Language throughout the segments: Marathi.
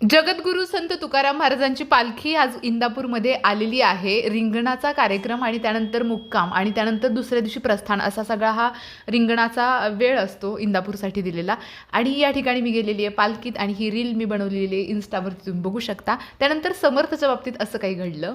जगद्गुरू संत तुकाराम महाराजांची पालखी आज इंदापूरमध्ये आलेली आहे. रिंगणाचा कार्यक्रम आणि त्यानंतर मुक्काम आणि त्यानंतर दुसऱ्या दिवशी प्रस्थान असा सगळा हा रिंगणाचा वेळ असतो इंदापूरसाठी दिलेला. आणि या ठिकाणी मी गेलेली आहे पालखीत आणि ही रील मी बनवलेली आहे इन्स्टावरती. तुम्ही बघू शकता. त्यानंतर समर्थच्या बाबतीत असं काही घडलं.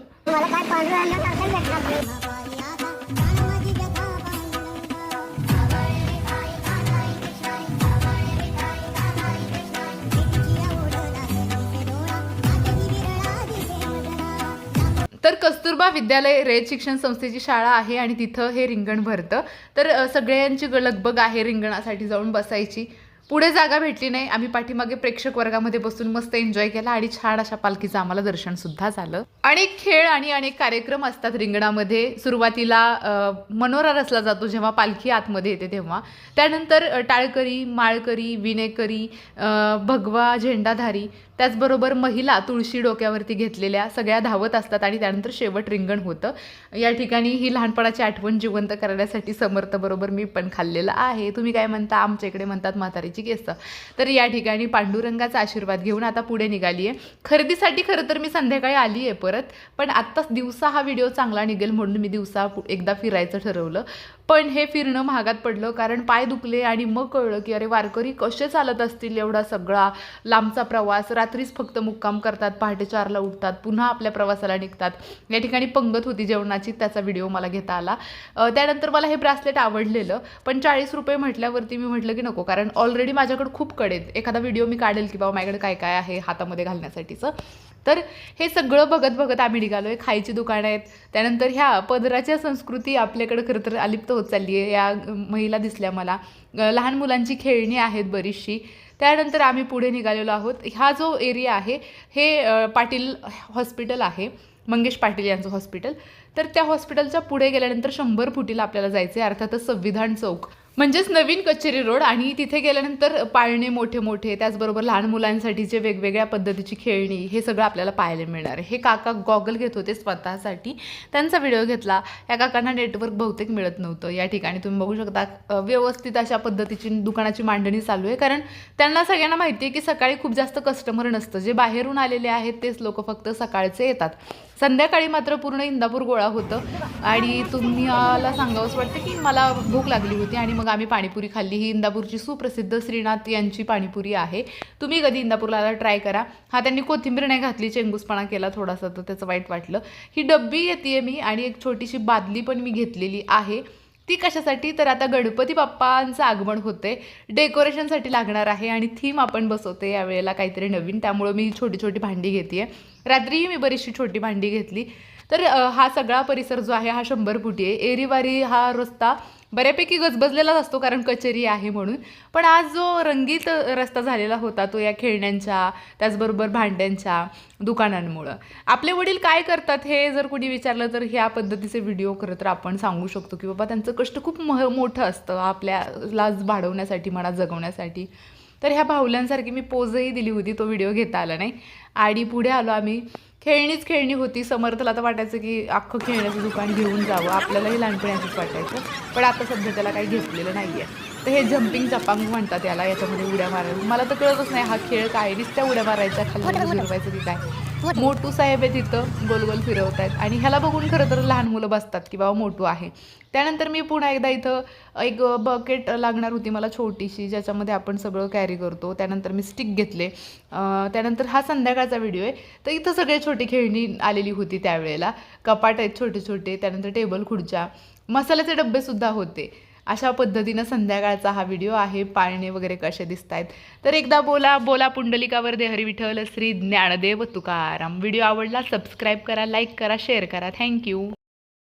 तर कस्तुरबा विद्यालय रयत शिक्षण संस्थेची शाळा आहे आणि तिथं हे रिंगण भरतं. तर सगळ्यांची ग- लगबग आहे रिंगणासाठी जाऊन बसायची. पुढे जागा भेटली नाही. आम्ही पाठीमागे प्रेक्षक वर्गामध्ये बसून मस्त एन्जॉय केला आणि छान अशा पालखीचं आम्हाला दर्शन सुद्धा झालं. अनेक खेळ आणि अनेक कार्यक्रम असतात रिंगणामध्ये. सुरुवातीला मनोरा रचला जातो जेव्हा पालखी आतमध्ये येते तेव्हा. त्यानंतर टाळकरी माळकरी विनेकरी भगवा झेंडाधारी त्याचबरोबर महिला तुळशी डोक्यावरती घेतलेल्या सगळ्या धावत असतात आणि त्यानंतर शेवट रिंगण होतं. या ठिकाणी ही लहानपणाची आठवण जिवंत करण्यासाठी समर्थबरोबर मी पण खाल्लेलं आहे. तुम्ही काय म्हणता? आमच्या इकडे म्हणतात म्हातारीची केस. तर या ठिकाणी पांडुरंगाचा आशीर्वाद घेऊन आता पुढे निघाली आहे खरेदीसाठी खरं तर मी संध्याकाळी आली आहे परत पण आत्ताच दिवसा हा व्हिडिओ चांगला निघेल म्हणून मी दिवसा एकदा फिरायचं ठरवलं. पण हे फिरणं महागात पडलं कारण पाय दुखले आणि मग कळलं की अरे वारकरी कसे चालत असतील एवढा सगळा लांबचा प्रवास रात्रीच फक्त मुक्काम करतात पहाटे चारला उठतात पुन्हा आपल्या प्रवासाला निघतात. या ठिकाणी पंगत होती जेवणाची त्याचा व्हिडिओ मला घेता आला. त्यानंतर मला हे ब्रासलेट आवडलेलं पण चाळीस रुपये म्हटल्यावरती मी म्हटलं की नको कारण ऑलरेडी माझ्याकडे खूप कडे आहेत एखादा व्हिडिओ मी काढेल की बाबा माझ्याकडे काय काय आहे हातामध्ये घालण्यासाठीचं. तर हे सगळं बघत बघत आम्ही निघालो आहे खायची दुकानं आहेत. त्यानंतर ह्या पदराच्या संस्कृती आपल्याकडे खरं तर अलिप्त होत चालली आहे या महिला दिसल्या मला. लहान मुलांची खेळणी आहेत बरीचशी. त्यानंतर आम्ही पुढे निघालेलो आहोत. हा जो एरिया आहे हे पाटील हॉस्पिटल आहे. मंगेश पाटील यांचं हॉस्पिटल तर त्या हॉस्पिटलच्या पुढे गेल्यानंतर शंभर फुटीला आपल्याला जायचं आहे अर्थातच संविधान चौक. म्हणजेच नवीन कचेरी रोड आणि तिथे गेल्यानंतर पाळणे मोठे मोठे त्याचबरोबर लहान मुलांसाठीचे वेगवेगळ्या पद्धतीची खेळणी हे सगळं आपल्याला पाहायला मिळणार आहे. हे काका गॉगल घेत होते स्वतःसाठी. त्यांचा व्हिडिओ घेतला. या काकांना नेटवर्क बहुतेक मिळत नव्हतं. या ठिकाणी तुम्ही बघू शकता व्यवस्थित अशा पद्धतीची दुकानाची मांडणी चालू आहे. कारण त्यांना सगळ्यांना माहिती आहे की सकाळी खूप जास्त कस्टमर नसतं. जे बाहेरून आलेले आहेत तेच लोक फक्त सकाळचे येतात. संध्याकाळी मात्र पूर्ण इंदापूर गोळा होतं. आणि तुम्हाला सांगावंच वाटतं की मला भूक लागली होती आणि मग आम्ही पाणीपुरी खाल्ली. ही इंदापूरची सुप्रसिद्ध श्रीनाथ यांची पाणीपुरी आहे. तुम्ही कधी इंदापूरला ट्राय करा. हा त्यांनी कोथिंबीर नाही घातली चेंगूसपणा केला थोडासा तर त्याचं वाईट वाटलं. ही डब्बी येते मी आणि एक छोटीशी बादली पण मी घेतलेली आहे. ती कशासाठी? तर आता गणपती बाप्पांचं आगमन होते डेकोरेशनसाठी लागणार आहे आणि थीम आपण बसवते यावेळेला काहीतरी नवीन. त्यामुळं मी छोटी छोटी भांडी घेते रात्रीही मी बरीचशी छोटी भांडी घेतली. तर हा सगळा परिसर जो आहे हा शंभर फुटी आहे. एरीवारी हा रस्ता बऱ्यापैकी गजबजलेलाच असतो कारण कचेरी आहे म्हणून. पण आज जो रंगीत रस्ता झालेला होता तो या खेळण्यांच्या त्याचबरोबर भांड्यांच्या दुकानांमुळं. आपले वडील काय करतात हे जर कोणी विचारलं तर ह्या पद्धतीचे व्हिडिओ खरं तर आपण सांगू शकतो की बाबा त्यांचं कष्ट खूप मह मोठं असतं आपल्याला भाडवण्यासाठी म्हणा जगवण्यासाठी. तर ह्या बाहुल्यांसारखी मी पोजही दिली होती तो व्हिडिओ घेता आला नाही. आणि पुढे आलो आम्ही. खेळणीच खेळणी होती. समर्थला तर वाटायचं की अख्खं खेळण्याचं दुकान घेऊन जावं. आपल्यालाही लहानपणी असंच वाटायचं. पण आता सध्या त्याला काही घेतलेलं नाही आहे तर हे जम्पिंग चपांग म्हणतात याला याच्यामध्ये उड्या मारायला. मला तर कळतच नाही हा खेळ काय नुसत्या उड्या मारायच्या खाली फिरवायचं की काय? मोटू साहेब आहे तिथं गोल गोल फिरवत आहेत आणि ह्याला बघून खरं तर लहान मुलं बसतात की बाबा मोटू आहे. त्यानंतर मी पुन्हा एकदा इथं एक बकेट लागणार होती मला छोटीशी ज्याच्यामध्ये आपण सगळं कॅरी करतो. त्यानंतर मी स्टिक घेतले. त्यानंतर हा संध्याकाळचा व्हिडिओ आहे. तर इथं सगळे छोटी खेळणी आलेली होती त्यावेळेला. कपाट आहेत छोटे छोटे त्यानंतर टेबल खुर्च्या. मसाल्याचे डब्बेसुद्धा होते. अशा पद्धतीनं संध्याकाळचा हा व्हिडिओ आहे. पाळणे वगैरे कसे दिसत आहेत तर एकदा बोला बोला पुंडलिकावर दे हरी विठ्ठल श्री ज्ञानदेव तुकाराम. व्हिडिओ आवडला सबस्क्राईब करा लाईक करा शेअर करा. Thank you